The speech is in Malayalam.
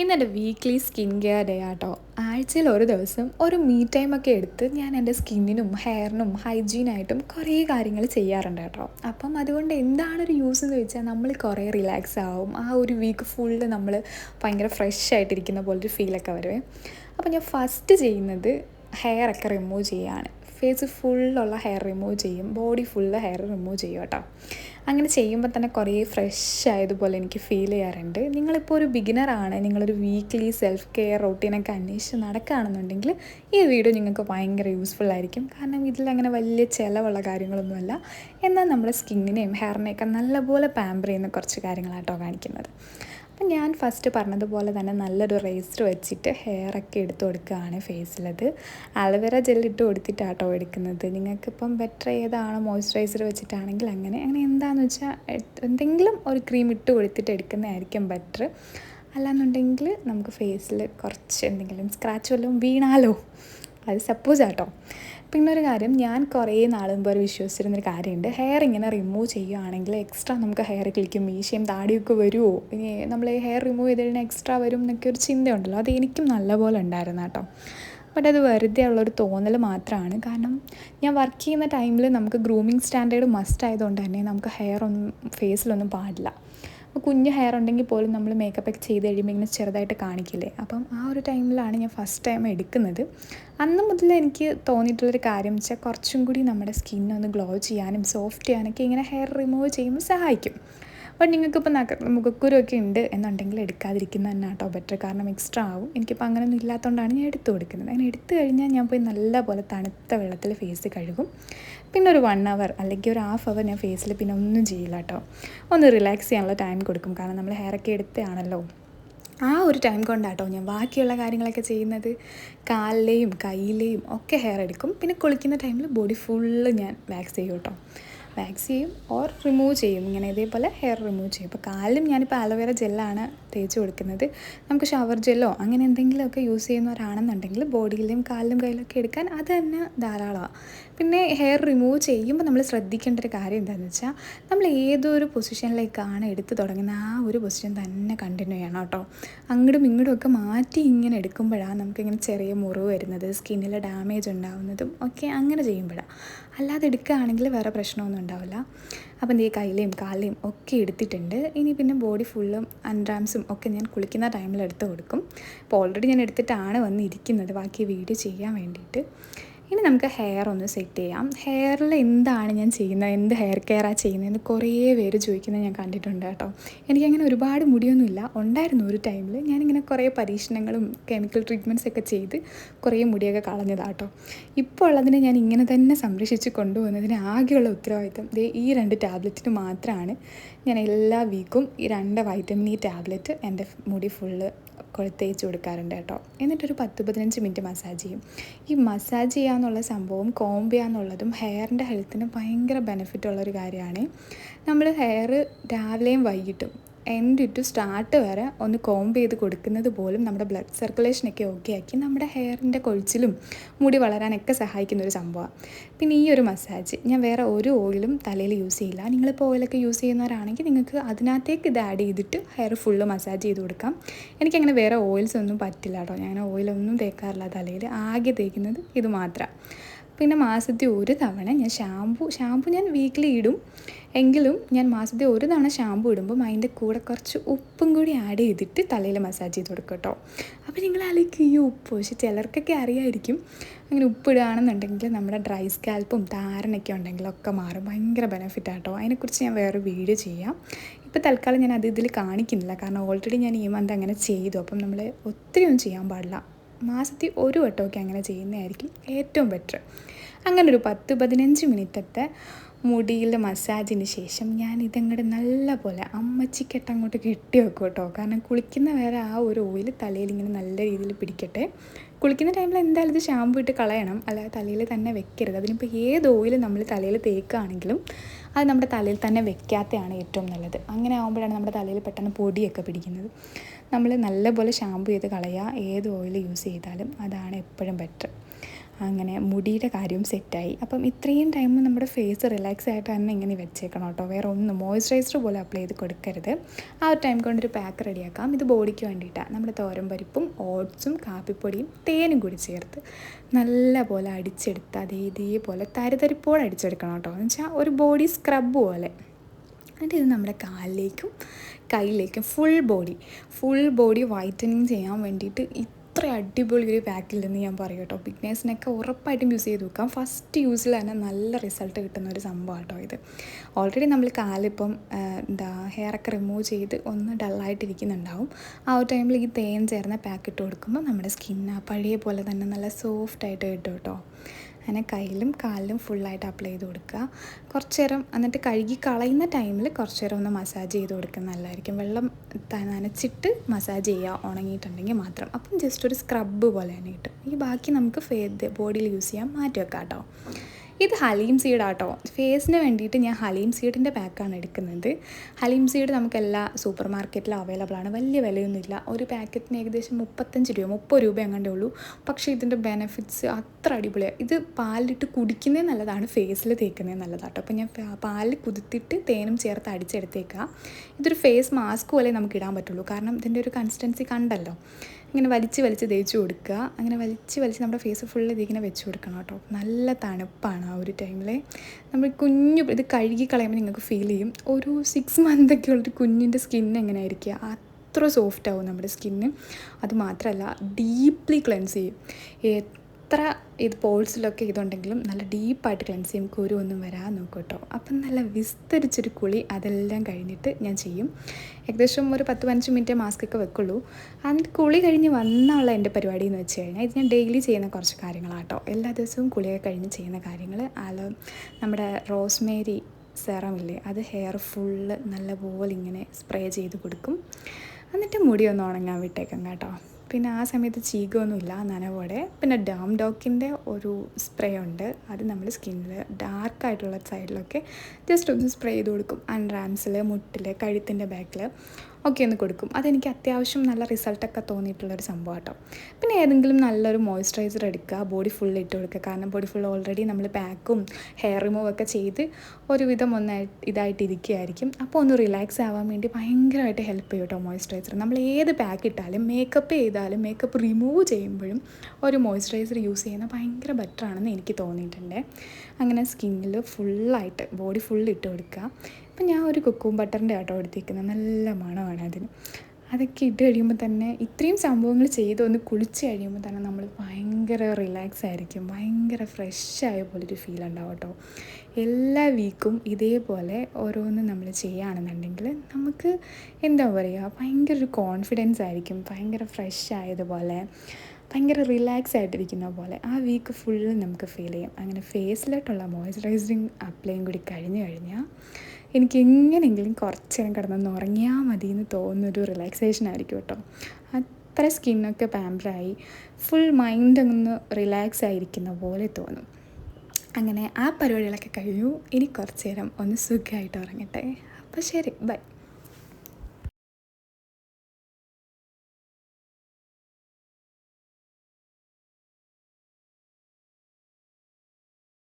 ഇന്നെന്റെ വീക്ക്ലി സ്കിൻ കെയർ ഡേ ആട്ടോ. ആഴ്ചയിൽ ഒരു ദിവസം ഒരു മീ ടൈം ഒക്കെ എടുത്ത് ഞാൻ എന്റെ സ്കിന്നിനും ഹെയറിനും ഹൈജീനായിട്ടും കുറേ കാര്യങ്ങൾ ചെയ്യാറുണ്ട് കേട്ടോ. അപ്പം അതുകൊണ്ട് എന്താണ് ഒരു യൂസ് എന്ന് വെച്ചാൽ നമ്മൾ കുറേ റിലാക്സ് ആവും. ആ ഒരു വീക്ക് ഫുള്ള് നമ്മൾ ഭയങ്കര ഫ്രഷ് ആയിട്ടിരിക്കുന്ന പോലൊരു ഫീലൊക്കെ വരുവേ അപ്പം ഞാൻ ഫസ്റ്റ് ചെയ്യുന്നത് ഹെയറൊക്കെ റിമൂവ് ചെയ്യുകയാണ്. ഫേസ് ഫുള്ളുള്ള ഹെയർ റിമൂവ് ചെയ്യും. ബോഡി ഫുള്ള് ഹെയർ റിമൂവ് ചെയ്യും കേട്ടോ. അങ്ങനെ ചെയ്യുമ്പോൾ തന്നെ കുറേ ഫ്രഷ് ആയതുപോലെ എനിക്ക് ഫീൽ ചെയ്യാറുണ്ട്. നിങ്ങളിപ്പോൾ ഒരു ബിഗിനറാണ് നിങ്ങളൊരു വീക്ക്ലി സെൽഫ് കെയർ റൊട്ടീനൊക്കെ അന്വേഷിച്ച് നടക്കുകയാണെന്നുണ്ടെങ്കിൽ ഈ വീഡിയോ നിങ്ങൾക്ക് ഭയങ്കര യൂസ്ഫുൾ ആയിരിക്കും. കാരണം ഇതിലങ്ങനെ വലിയ ചിലവുള്ള കാര്യങ്ങളൊന്നുമല്ല. എന്നാൽ നമ്മുടെ സ്കിന്നിനെയും ഹെയറിനെയൊക്കെ നല്ലപോലെ പാമ്പർ ചെയ്യുന്ന കുറച്ച് കാര്യങ്ങളാണ് കാര്യങ്ങളാട്ടോ കാണിക്കുന്നത്. അപ്പം ഞാൻ ഫസ്റ്റ് പറഞ്ഞതുപോലെ തന്നെ നല്ലൊരു റേസർ വെച്ചിട്ട് ഹെയറൊക്കെ എടുത്ത് കൊടുക്കുകയാണ് ഫേസിലത് അലവേറ ജെൽ ഇട്ട് കൊടുത്തിട്ടാട്ടോ എടുക്കുന്നത്. നിങ്ങൾക്കിപ്പം ബെറ്റർ ഏതാണ്? മോയ്സ്ചറൈസർ വെച്ചിട്ടാണെങ്കിൽ അങ്ങനെ. അങ്ങനെ എന്താണെന്ന് വെച്ചാൽ എന്തെങ്കിലും ഒരു ക്രീം ഇട്ട് കൊടുത്തിട്ട് എടുക്കുന്നതായിരിക്കും ബെറ്റർ അല്ലാന്നുണ്ടെങ്കിൽ നമുക്ക് ഫേസിൽ കുറച്ച് എന്തെങ്കിലും സ്ക്രാച്ച് വല്ലതും വീണാലോ? അത് സപ്പോസ് ആട്ടോ. പിന്നെ ഒരു കാര്യം ഞാൻ കുറേ നാളും പോലെ വിശ്വസിച്ചിരുന്നൊരു കാര്യമുണ്ട് ഹെയർ ഇങ്ങനെ റിമൂവ് ചെയ്യുകയാണെങ്കിൽ എക്സ്ട്രാ നമുക്ക് ഹെയർ കിളിക്കും മീശയും താടിയൊക്കെ വരുമോ ഇനി നമ്മൾ ഈ ഹെയർ റിമൂവ് ചെയ്ത് കഴിഞ്ഞാൽ എക്സ്ട്രാ വരും എന്നൊക്കെ ഒരു ചിന്തയുണ്ടല്ലോ. അത് എനിക്കും നല്ലപോലെ ഉണ്ടായിരുന്നു കേട്ടോ. ബട്ട് അത് വെറുതെ ഉള്ളൊരു തോന്നൽ മാത്രമാണ് കാരണം ഞാൻ വർക്ക് ചെയ്യുന്ന ടൈമിൽ നമുക്ക് ഗ്രൂമിങ് സ്റ്റാൻഡേർഡ് മസ്റ്റ് ആയതുകൊണ്ട് തന്നെ നമുക്ക് ഹെയർ ഒന്നും ഫേസിലൊന്നും പാടില്ല. അപ്പോൾ കുഞ്ഞ് ഹെയർ ഉണ്ടെങ്കിൽ പോലും നമ്മൾ മേക്കപ്പ് ഒക്കെ ചെയ്ത് കഴിയുമ്പോൾ ഇങ്ങനെ ചെറുതായിട്ട് കാണിക്കില്ലേ? അപ്പം ആ ഒരു ടൈമിലാണ് ഞാൻ ഫസ്റ്റ് ടൈം എടുക്കുന്നത്. അന്ന് മുതൽ എനിക്ക് തോന്നിയിട്ടുള്ളൊരു കാര്യം വെച്ചാൽ കുറച്ചും കൂടി നമ്മുടെ സ്കിന്നൊന്ന് ഗ്ലോ ചെയ്യാനും സോഫ്റ്റ് ചെയ്യാനൊക്കെ ഇങ്ങനെ ഹെയർ റിമൂവ് ചെയ്യുമ്പോൾ സഹായിക്കും. ബട്ട് നിങ്ങൾക്കിപ്പോൾ നഗ മുഖക്കുരൊക്കെ ഉണ്ട് എന്നുണ്ടെങ്കിൽ എടുക്കാതിരിക്കുന്നത് തന്നെ കേട്ടോ ബെറ്റർ കാരണം എക്സ്ട്രാ ആവും. എനിക്കിപ്പോൾ അങ്ങനെയൊന്നും ഇല്ലാത്തതുകൊണ്ടാണ് ഞാൻ എടുത്തു കൊടുക്കുന്നത്. അങ്ങനെ എടുത്തു കഴിഞ്ഞാൽ ഞാൻ പോയി നല്ലപോലെ തണുത്ത വെള്ളത്തിൽ ഫേസ് കഴുകും. പിന്നെ ഒരു വൺ അവർ അല്ലെങ്കിൽ ഒരു ഹാഫ് അവർ ഞാൻ ഫേസിൽ പിന്നെ ഒന്നും ചെയ്യില്ല കേട്ടോ. ഒന്ന് റിലാക്സ് ചെയ്യാനുള്ള ടൈം കൊടുക്കും. കാരണം നമ്മൾ ഹെയറൊക്കെ എടുത്തതാണല്ലോ. ആ ഒരു ടൈം കൊണ്ടാട്ടോ ഞാൻ ബാക്കിയുള്ള കാര്യങ്ങളൊക്കെ ചെയ്യുന്നത്. കാലിലെയും കയ്യിലെയും ഒക്കെ ഹെയർ എടുക്കും. പിന്നെ കുളിക്കുന്ന ടൈമിൽ ബോഡി ഫുള്ള് ഞാൻ വാക്സ് ചെയ്യും കേട്ടോ. വാക്സ് ചെയ്യും ഓർ റിമൂവ് ചെയ്യും. ഇങ്ങനെ ഇതേപോലെ ഹെയർ റിമൂവ് ചെയ്യും. ഇപ്പോൾ കാലിലും ഞാനിപ്പോൾ അലോവേറ ജെല്ലാണ് തേച്ച് കൊടുക്കുന്നത്. നമുക്ക് ഷവർ ജെല്ലോ അങ്ങനെ എന്തെങ്കിലുമൊക്കെ യൂസ് ചെയ്യുന്നവരാണെന്നുണ്ടെങ്കിൽ ബോഡിയിലും കാലിലും കയ്യിലൊക്കെ എടുക്കാൻ അത് തന്നെ ധാരാളമാണ് പിന്നെ ഹെയർ റിമൂവ് ചെയ്യുമ്പോൾ നമ്മൾ ശ്രദ്ധിക്കേണ്ട ഒരു കാര്യം എന്താണെന്ന് വെച്ചാൽ നമ്മൾ ഏതൊരു പൊസിഷനിലേക്കാണ് എടുത്ത് തുടങ്ങുന്ന ആ ഒരു പൊസിഷൻ തന്നെ കണ്ടിന്യൂ ചെയ്യണം കേട്ടോ. അങ്ങോട്ടും ഇങ്ങോട്ടും ഒക്കെ മാറ്റി ഇങ്ങനെ എടുക്കുമ്പോഴാണ് നമുക്കിങ്ങനെ ചെറിയ മുറിവ് വരുന്നത് സ്കിന്നിൽ ഡാമേജ് ഉണ്ടാവുന്നതും ഒക്കെ അങ്ങനെ ചെയ്യുമ്പോഴാണ് അല്ലാതെ എടുക്കുകയാണെങ്കിൽ വേറെ പ്രശ്നമൊന്നും ഉണ്ടാവില്ല. അപ്പം ഈ കയ്യിലെയും കാലിലെയും ഒക്കെ എടുത്തിട്ടുണ്ട്. ഇനി പിന്നെ ബോഡി ഫുള്ളും അൺറാംസും ഒക്കെ ഞാൻ കുളിക്കുന്ന ടൈമിൽ എടുത്ത് കൊടുക്കും. അപ്പോൾ ഓൾറെഡി ഞാൻ എടുത്തിട്ടാണ് വന്നിരിക്കുന്നത്. ബാക്കി വീഡിയോ ചെയ്യാൻ വേണ്ടിയിട്ട്. ഇനി നമുക്ക് ഹെയർ ഒന്ന് സെറ്റ് ചെയ്യാം. ഹെയറിൽ എന്താണ് ഞാൻ ചെയ്യുന്നത്? എന്ത് ഹെയർ കെയറാണ് ചെയ്യുന്നതെന്ന് കുറേ പേര് ചോദിക്കുന്നത് ഞാൻ കണ്ടിട്ടുണ്ട് കേട്ടോ. എനിക്കങ്ങനെ ഒരുപാട് മുടിയൊന്നുമില്ല. ഉണ്ടായിരുന്നു ഒരു ടൈമിൽ ഞാനിങ്ങനെ കുറേ പരീക്ഷണങ്ങളും കെമിക്കൽ ട്രീറ്റ്മെന്റ്സ് ഒക്കെ ചെയ്ത് കുറേ മുടിയൊക്കെ കളഞ്ഞതാട്ടോ ഇപ്പോൾ ഉള്ളതിനെ ഞാൻ ഇങ്ങനെ തന്നെ സംരക്ഷിച്ച് കൊണ്ടുപോകുന്നതിന് ആകെയുള്ള ഉത്തരവാദിത്തം ദേ ഈ രണ്ട് ടാബ്ലറ്റിന് മാത്രമാണ് ഞാൻ എല്ലാ വീക്കും ഈ രണ്ട് വൈറ്റമിൻ ഇ ടാബ്ലറ്റ് എന്റെ മുടി ഫുള്ള് തേച്ച് കൊടുക്കാറുണ്ട് കേട്ടോ. എന്നിട്ടൊരു പത്ത് പതിനഞ്ച് മിനിറ്റ് മസാജ് ചെയ്യും. ഈ മസാജ് ചെയ്യുക എന്നുള്ള സംഭവം കോംബ് ചെയ്യാന്നുള്ളതും ഹെയറിന്റെ ഹെൽത്തിന് ഭയങ്കര ബെനിഫിറ്റ് ഉള്ളൊരു കാര്യമാണ്. നമ്മൾ ഹെയർ രാവിലെയും വൈകിട്ടും എൻഡ് ടു സ്റ്റാർട്ട് വരെ ഒന്ന് കോംബ് ചെയ്ത് കൊടുക്കുന്നത് പോലും നമ്മുടെ ബ്ലഡ് സർക്കുലേഷനൊക്കെ ഓക്കെ ആക്കി നമ്മുടെ ഹെയറിന്റെ കൊഴിച്ചിലും മുടി വളരാനൊക്കെ സഹായിക്കുന്ന ഒരു സംഭവമാണ് പിന്നെ ഈ ഒരു മസാജ് ഞാൻ വേറെ ഒരു ഓയിലും തലയിൽ യൂസ് ചെയ്യില്ല. നിങ്ങളിപ്പോൾ ഓയിലൊക്കെ യൂസ് ചെയ്യുന്നവരാണെങ്കിൽ നിങ്ങൾക്ക് അതിനകത്തേക്ക് ഇത് ആഡ് ചെയ്തിട്ട് ഹെയർ ഫുള്ള് മസാജ് ചെയ്ത് കൊടുക്കാം. എനിക്കങ്ങനെ വേറെ ഓയിൽസ് ഒന്നും പറ്റില്ല കേട്ടോ. ഞാൻ ഓയിലൊന്നും തേക്കാറില്ല തലയിൽ. ആകെ തേക്കുന്നത് ഇത് മാത്രമാണ് പിന്നെ മാസത്തിൽ ഒരു തവണ ഞാൻ ഷാമ്പു ഷാമ്പു ഞാൻ വീക്കിലി ഇടും. എങ്കിലും ഞാൻ മാസത്തിൽ ഒരു തവണ ഷാമ്പു ഇടുമ്പോൾ അതിന്റെ കൂടെ കുറച്ച് ഉപ്പും കൂടി ആഡ് ചെയ്തിട്ട് തലയിൽ മസാജ് ചെയ്ത് കൊടുക്കും കേട്ടോ. അപ്പോൾ നിങ്ങൾ ആലോചിക്കും ഈ ഉപ്പ് പക്ഷെ ചിലർക്കൊക്കെ അറിയായിരിക്കും. അങ്ങനെ ഉപ്പിടുകയാണെന്നുണ്ടെങ്കിൽ നമ്മുടെ ഡ്രൈ സ്കാൽപ്പും താരനൊക്കെ ഉണ്ടെങ്കിലൊക്കെ മാറും. ഭയങ്കര ബെനിഫിറ്റ് ആട്ടോ അതിനെക്കുറിച്ച് ഞാൻ വേറെ വീഡിയോ ചെയ്യാം. ഇപ്പോൾ തൽക്കാലം ഞാൻ അത് ഇതിൽ കാണിക്കുന്നില്ല. കാരണം ഓൾറെഡി ഞാൻ ഈ മന്ത് അങ്ങനെ ചെയ്തു. അപ്പം നമ്മൾ ഒത്തിരി ഒന്നും ചെയ്യാൻ പാടില്ല. മാസത്തിൽ ഒരു വട്ടമൊക്കെ അങ്ങനെ ചെയ്യുന്നതായിരിക്കും ഏറ്റവും ബെറ്റർ അങ്ങനെ ഒരു പത്ത് പതിനഞ്ച് മിനിറ്റത്തെ മുടിയിൽ മസാജിന് ശേഷം ഞാൻ ഇതങ്ങോട്ട് നല്ല പോലെ അമ്മച്ചിക്കെട്ട് അങ്ങോട്ട് കെട്ടി വെക്കും കേട്ടോ കാരണം കുളിക്കുന്ന വേറെ ആ ഒരു ഓയിൽ തലയിൽ ഇങ്ങനെ നല്ല രീതിയിൽ പിടിക്കട്ടെ. കുളിക്കുന്ന ടൈമിൽ എന്തായാലും ഇത് ഷാമ്പു ഇട്ട് കളയണം. അല്ലാതെ തലയിൽ തന്നെ വെക്കരുത്. അതിനിപ്പോൾ ഏത് ഓയിൽ നമ്മൾ തലയിൽ തേക്കുകയാണെങ്കിലും അത് നമ്മുടെ തലയിൽ തന്നെ വെക്കാത്തതാണ് ഏറ്റവും നല്ലത്. അങ്ങനെ ആകുമ്പോഴാണ് നമ്മുടെ തലയിൽ പെട്ടെന്ന് പൊടിയൊക്കെ പിടിക്കുന്നത്. നമ്മൾ നല്ലപോലെ ഷാമ്പു ചെയ്ത് കളയുക ഏത് ഓയിൽ യൂസ് ചെയ്താലും അതാണ് എപ്പോഴും ബെറ്റർ അങ്ങനെ മുടിയുടെ കാര്യവും സെറ്റായി അപ്പം ഇത്രയും ടൈം നമ്മുടെ ഫേസ് റിലാക്സ് ആയിട്ട് തന്നെ ഇങ്ങനെ വെച്ചേക്കണം കേട്ടോ. വേറെ ഒന്നും മോയ്സ്ചറൈസർ പോലെ അപ്ലൈ ചെയ്ത് കൊടുക്കരുത്. ആ ഒരു ടൈം കൊണ്ടൊരു പാക്ക് റെഡിയാക്കാം ഇത് ബോഡിക്ക് വേണ്ടിയിട്ടാണ് നമ്മുടെ തോരൻ പരിപ്പും ഓട്സും കാപ്പിപ്പൊടിയും തേനും കൂടി ചേർത്ത് നല്ല പോലെ അടിച്ചെടുത്ത് അതേ ഇതേപോലെ തരിതരിപ്പോടെ അടിച്ചെടുക്കണം കേട്ടോ. എന്ന് വെച്ചാൽ ഒരു ബോഡി സ്ക്രബ് പോലെ. എന്നിട്ട് ഇത് നമ്മുടെ കാലിലേക്കും കയ്യിലേക്കും full body full body whitening ചെയ്യാൻ വേണ്ടിയിട്ട് ഇത്ര അടിപൊളി ഒരു പാക്കില്ലെന്ന് ഞാൻ പറയും കേട്ടോ. ബിഗ്നേഴ്സിനൊക്കെ ഉറപ്പായിട്ടും യൂസ് ചെയ്ത് നോക്കാം ഫസ്റ്റ് യൂസിൽ തന്നെ നല്ല റിസൾട്ട് കിട്ടുന്ന ഒരു സംഭവം കേട്ടോ ഇത്. ഓൾറെഡി നമ്മൾ കാലിപ്പം എന്താ ഹെയറൊക്കെ റിമൂവ് ചെയ്ത് ഒന്ന് ഡള്ളായിട്ടിരിക്കുന്നുണ്ടാവും ആ ഒരു ടൈമിൽ ഈ തേൻ ചേർന്ന പാക്ക് ഇട്ട് കൊടുക്കുമ്പോൾ നമ്മുടെ സ്കിന്ന് പഴയ പോലെ തന്നെ നല്ല സോഫ്റ്റായിട്ട് കിട്ടും കേട്ടോ. അങ്ങനെ കയ്യിലും കാലിലും ഫുള്ളായിട്ട് അപ്ലൈ ചെയ്ത് കൊടുക്കുക. കുറച്ച് നേരം എന്നിട്ട് കഴുകി കളയുന്ന ടൈമിൽ കുറച്ച് നേരം ഒന്ന് മസാജ് ചെയ്ത് കൊടുക്കുന്നത് നല്ലതായിരിക്കും. വെള്ളം നനച്ചിട്ട് മസാജ് ചെയ്യുക ഉണങ്ങിയിട്ടുണ്ടെങ്കിൽ മാത്രം. അപ്പം ജസ്റ്റ് ഒരു സ്ക്രബ്ബ് പോലെ തന്നെ കിട്ടും. ഈ ബാക്കി നമുക്ക് ഫേ ബോഡിയിൽ യൂസ് ചെയ്യാൻ മാറ്റി വെക്കാം കേട്ടോ ഇത് ഹലീം സീഡാട്ടോ. ഫേസിന് വേണ്ടിയിട്ട് ഞാൻ ഹലീം സീഡിന്റെ പാക്കാണ് എടുക്കുന്നത്. ഹലീം സീഡ് നമുക്ക് എല്ലാ സൂപ്പർ മാർക്കറ്റിലും അവൈലബിൾ ആണ്. വലിയ വിലയൊന്നുമില്ല. ഒരു പാക്കറ്റിന് ഏകദേശം മുപ്പത്തഞ്ച് രൂപ മുപ്പത് രൂപ എങ്ങാണ്ടേ ഉള്ളൂ. പക്ഷേ ഇതിന്റെ ബെനിഫിറ്റ്സ് അത്ര അടിപൊളിയാണ് ഇത് പാലിലിട്ട് കുടിക്കുന്നേ നല്ലതാണ്. ഫേസിൽ തേക്കുന്നേ നല്ലതാട്ടോ. അപ്പോൾ ഞാൻ പാലിൽ കുതിത്തിട്ട് തേനും ചേർത്ത് അടിച്ചെടുത്തേക്കുക ഇതൊരു ഫേസ് മാസ്ക് പോലെ നമുക്ക് ഇടാൻ പറ്റുള്ളൂ. കാരണം ഇതിന്റെ ഒരു കൺസിസ്റ്റൻസി കണ്ടല്ലോ. ഇങ്ങനെ വലിച്ച് വലിച്ച് തേച്ച് കൊടുക്കുക. അങ്ങനെ വലിച്ച് വലിച്ച് നമ്മുടെ ഫേസ് ഫുള്ള് ഇതിങ്ങനെ വെച്ച് കൊടുക്കണം കേട്ടോ. നല്ല തണുപ്പാണ് ആ ഒരു ടൈമിൽ നമ്മൾ കുഞ്ഞു ഇത് കഴുകി കളയുമ്പോൾ നിങ്ങൾക്ക് ഫീൽ ചെയ്യും. ഒരു സിക്സ് മന്തൊക്കെ ഉള്ളൊരു കുഞ്ഞിന്റെ സ്കിൻ എങ്ങനെ ആയിരിക്കുക അത്ര സോഫ്റ്റ് ആവും നമ്മുടെ സ്കിന്ന് അത് മാത്രമല്ല ഡീപ്ലി ക്ലെൻസ് ചെയ്യും. എത്ര ഇത് പോൾസിലൊക്കെ ഇതുണ്ടെങ്കിലും നല്ല ഡീപ്പായിട്ട് ക്ലെൻസ് ചെയ്യും കുരു ഒന്നും വരാൻ നോക്കും കേട്ടോ അപ്പം നല്ല വിസ്തരിച്ചൊരു കുളി അതെല്ലാം കഴിഞ്ഞിട്ട് ഞാൻ ചെയ്യും. ഏകദേശം ഒരു പത്ത് പതിനഞ്ച് മിനിറ്റ് മാസ്ക് ഒക്കെ വെക്കുള്ളൂ. അതിന്റെ കുളി കഴിഞ്ഞ് വന്നുള്ള എന്റെ പരിപാടി എന്ന് വെച്ച് കഴിഞ്ഞാൽ ഇത് ഞാൻ ഡെയിലി ചെയ്യുന്ന കുറച്ച് കാര്യങ്ങളാട്ടോ. എല്ലാ ദിവസവും കുളിയൊക്കെ കഴിഞ്ഞ് ചെയ്യുന്ന കാര്യങ്ങൾ അത് നമ്മുടെ റോസ്മേരി സെറമില്ലേ അത് ഹെയർ ഫുള്ള് നല്ലപോലെ ഇങ്ങനെ സ്പ്രേ ചെയ്ത് കൊടുക്കും. എന്നിട്ട് മുടി ഒന്ന് ഉണങ്ങാൻ വിട്ടേക്കാം കേട്ടോ. പിന്നെ ആ സമയത്ത് ചീകമൊന്നുമില്ല നനവോടെ. പിന്നെ ഡാം ഡോക്കിന്റെ ഒരു സ്പ്രേ ഉണ്ട്. അത് നമ്മൾ സ്കിന്നിൽ ഡാർക്കായിട്ടുള്ള സൈഡിലൊക്കെ ജസ്റ്റ് ഒന്ന് സ്പ്രേ ചെയ്ത് കൊടുക്കും. അൺറാംസിൽ മുട്ടിൽ കഴുത്തിന്റെ ബാക്കിൽ. ഒക്കെ ഒന്ന് കൊടുക്കും. അതെനിക്ക് അത്യാവശ്യം നല്ല റിസൾട്ടൊക്കെ തോന്നിയിട്ടുള്ളൊരു സംഭവം കേട്ടോ പിന്നെ ഏതെങ്കിലും നല്ലൊരു മോയ്സ്ചറൈസർ എടുക്കുക ബോഡി ഫുൾ ഇട്ട് കൊടുക്കുക. കാരണം ബോഡി ഫുൾ ഓൾറെഡി നമ്മൾ പാക്കും ഹെയർ റിമൂവ് ഒക്കെ ചെയ്ത് ഒരുവിധം ഒന്ന് ഇതായിട്ട് ഇരിക്കുകയായിരിക്കും. അപ്പോൾ ഒന്ന് റിലാക്സ് ആവാൻ വേണ്ടി ഭയങ്കരമായിട്ട് ഹെൽപ്പ് ചെയ്യും കേട്ടോ മോയ്സ്ചറൈസർ നമ്മൾ ഏത് പാക്ക് ഇട്ടാലും മേക്കപ്പ് ചെയ്താലും മേക്കപ്പ് റിമൂവ് ചെയ്യുമ്പോഴും ഒരു മോയ്സ്ചറൈസർ യൂസ് ചെയ്യുന്നത് ഭയങ്കര ബെറ്ററാണെന്ന് എനിക്ക് തോന്നിയിട്ടുണ്ട്. അങ്ങനെ സ്കിന്നിൽ ഫുള്ളായിട്ട് ബോഡി ഫുൾ ഇട്ട് കൊടുക്കുക. അപ്പം ഞാൻ ഒരു കുക്കും ബട്ടറിന്റെ ആട്ടോ എടുത്തിരിക്കുന്നത് നല്ല മണമാണ് അതിന്. അതൊക്കെ ഇട്ട് കഴിയുമ്പോൾ തന്നെ ഇത്രയും സംഭവങ്ങൾ ചെയ്ത് ഒന്ന് കുളിച്ച് കഴിയുമ്പോൾ തന്നെ നമ്മൾ ഭയങ്കര റിലാക്സ് ആയിരിക്കും. ഭയങ്കര ഫ്രഷ് ആയ പോലൊരു ഫീൽ ഉണ്ടാവും കേട്ടോ. എല്ലാ വീക്കും ഇതേപോലെ ഓരോന്നും നമ്മൾ ചെയ്യുകയാണെന്നുണ്ടെങ്കിൽ നമുക്ക് എന്താ പറയുക? ഭയങ്കര ഒരു കോൺഫിഡൻസ് ആയിരിക്കും. ഭയങ്കര ഫ്രഷ് ആയതുപോലെ ഭയങ്കര റിലാക്സ് ആയിട്ടിരിക്കുന്ന പോലെ ആ വീക്ക് ഫുള്ള് നമുക്ക് ഫീൽ ചെയ്യും. അങ്ങനെ ഫേസിലോട്ടുള്ള മോയ്സ്ചറൈസിങ് അപ്ലൈയും കൂടി കഴിഞ്ഞു കഴിഞ്ഞാൽ എനിക്ക് എങ്ങനെയെങ്കിലും കുറച്ച് നേരം കിടന്നൊന്ന് ഉറങ്ങിയാൽ മതി എന്ന് തോന്നുന്നൊരു റിലാക്സേഷൻ ആയിരിക്കും കേട്ടോ. അത്ര സ്കിന്നൊക്കെ പാമ്പറായി ഫുൾ മൈൻഡ് ഒന്ന് റിലാക്സ് ആയിരിക്കുന്ന പോലെ തോന്നും. അങ്ങനെ ആ പരിപാടികളൊക്കെ കഴിഞ്ഞു. ഇനി കുറച്ച് നേരം ഒന്ന് സുഖമായിട്ട് ഉറങ്ങട്ടെ. അപ്പോൾ ശരി ബൈ